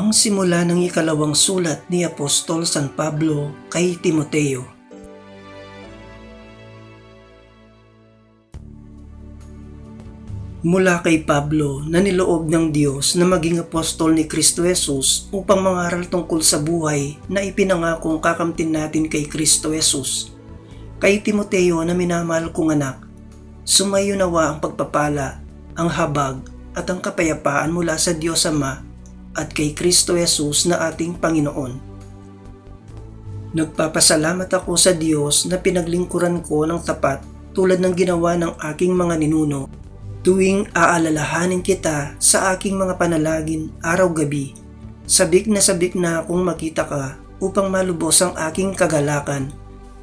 Ang simula ng ikalawang sulat ni Apostol San Pablo kay Timoteo. Mula kay Pablo na niloob ng Diyos na maging apostol ni Kristo Jesus upang mangaral tungkol sa buhay na ipinangakong kakamtin natin kay Kristo Jesus. Kay Timoteo na minamahal kong anak, sumayo nawa ang pagpapala, ang habag at ang kapayapaan mula sa Diyos Ama at kay Kristo Jesus na ating Panginoon. Nagpapasalamat ako sa Diyos na pinaglingkuran ko ng tapat tulad ng ginawa ng aking mga ninuno tuwing aalalahanin kita sa aking mga panalagin araw-gabi. Sabik na sabik na akong makita ka upang malubos ang aking kagalakan,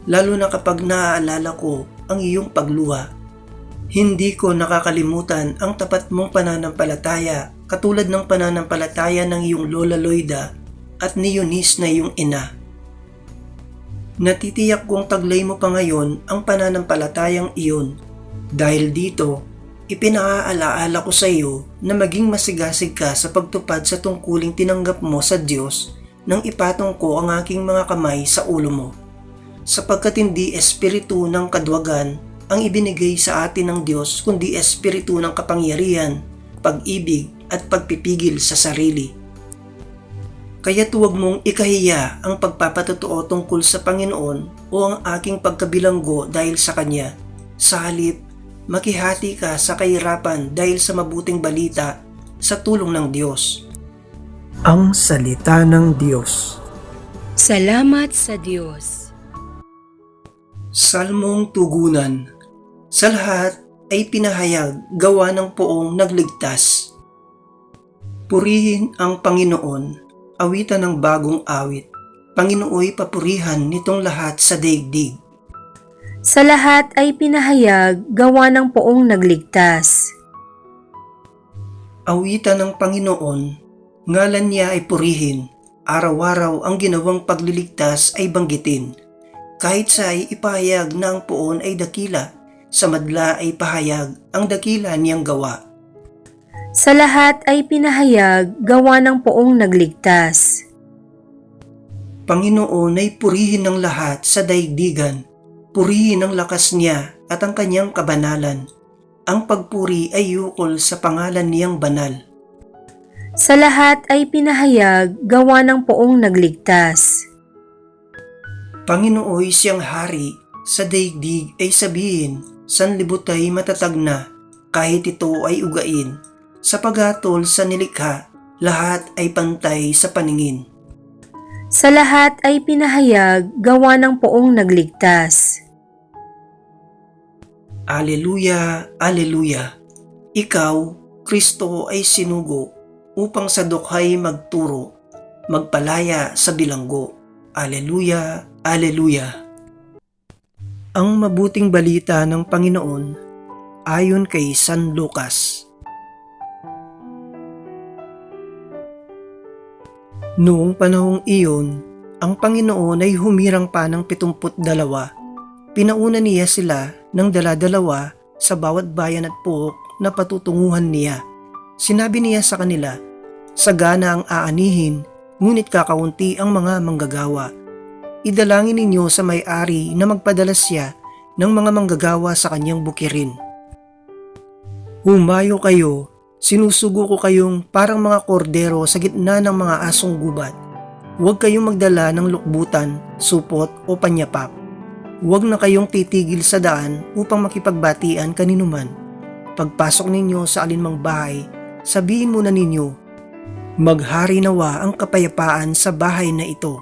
lalo na kapag naaalala ko ang iyong pagluha. Hindi ko nakakalimutan ang tapat mong pananampalataya katulad ng pananampalataya ng iyong Lola Loida at ni Eunice na iyong ina. Natitiyak kong taglay mo pa ngayon ang pananampalatayang iyon. Dahil dito, ipinaaalaala ko sa iyo na maging masigasig ka sa pagtupad sa tungkuling tinanggap mo sa Diyos nang ipatong ko ang aking mga kamay sa ulo mo. Sapagkat hindi espiritu ng kadwagan ang ibinigay sa atin ng Diyos kundi espiritu ng kapangyarihan, pag-ibig at pagpipigil sa sarili. Kaya tuwag mong ikahiya ang pagpapatotoo tungkol sa Panginoon o ang aking pagkabilanggo dahil sa Kanya. Sa halip, makihati ka sa kahirapan dahil sa mabuting balita sa tulong ng Diyos. Ang Salita ng Diyos Salamat sa Diyos. Salmong Tugunan Sa lahat ay pinahayag gawa ng poong nagligtas. Purihin ang Panginoon, awitan ng bagong awit. Panginooy papurihan nitong lahat sa daigdig. Sa lahat ay pinahayag gawa ng poong nagligtas. Awitan ng Panginoon, ngalan niya ay purihin, araw-araw ang ginawang pagliligtas ay banggitin. Kahit sa ay ipahayag na ang poon ay dakila, sa madla ay pahayag ang dakila niyang gawa. Sa lahat ay pinahayag gawa ng poong nagligtas. Panginoon ay purihin ng lahat sa daigdigan, purihin ang lakas niya at ang kanyang kabanalan. Ang pagpuri ay yukol sa pangalan niyang banal. Sa lahat ay pinahayag gawa ng poong nagligtas. Panginooy siyang hari, sa daigdig ay sabihin, sanlibot ay matatag na, kahit ito ay ugain. Sa paghatol sa nilikha, lahat ay pantay sa paningin. Sa lahat ay pinahayag gawa ng poong nagligtas. Aleluya, Aleluya. Ikaw, Kristo ay sinugo upang sa dukhay magturo, magpalaya sa bilanggo. Aleluya, Aleluya. Ang mabuting balita ng Panginoon ayon kay San Lucas. Noong panahong iyon, ang Panginoon ay humirang pa ng pitumput dalawa. Pinauna niya sila ng daladalawa sa bawat bayan at puok na patutunguhan niya. Sinabi niya sa kanila, Sagana ang aanihin, ngunit kakaunti ang mga manggagawa. Idalangin ninyo sa may-ari na magpadala siya ng mga manggagawa sa kanyang bukirin. Humayo kayo Sinusugo ko kayong parang mga kordero sa gitna ng mga asong gubat. Huwag kayong magdala ng lukbutan, supot o panyapak. Huwag na kayong titigil sa daan upang makipagbatian kaninuman. Pagpasok ninyo sa alinmang bahay, sabihin muna ninyo, Maghari nawa ang kapayapaan sa bahay na ito.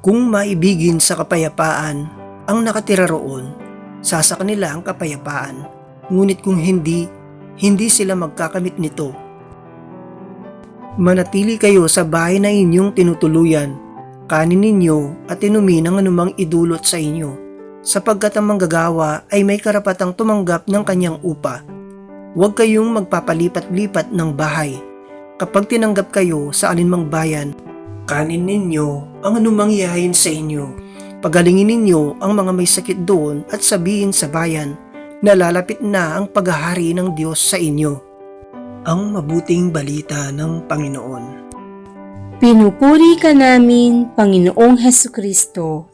Kung maibigin sa kapayapaan ang nakatira roon, sasa kanila ang kapayapaan. Ngunit kung hindi, hindi sila magkakamit nito. Manatili kayo sa bahay na inyong tinutuluyan, kanin ninyo at inumin ang anumang idulot sa inyo, sapagkat ang manggagawa ay may karapatang tumanggap ng kanyang upa. Huwag kayong magpapalipat-lipat ng bahay. Kapag tinanggap kayo sa alinmang bayan, kanin ninyo ang anumang ihahin sa inyo. Pagalingin ninyo ang mga may sakit doon at sabihin sa bayan, nalalapit na ang paghahari ng Diyos sa inyo. Ang mabuting balita ng Panginoon. Pinupuri ka namin, Panginoong Heso Kristo.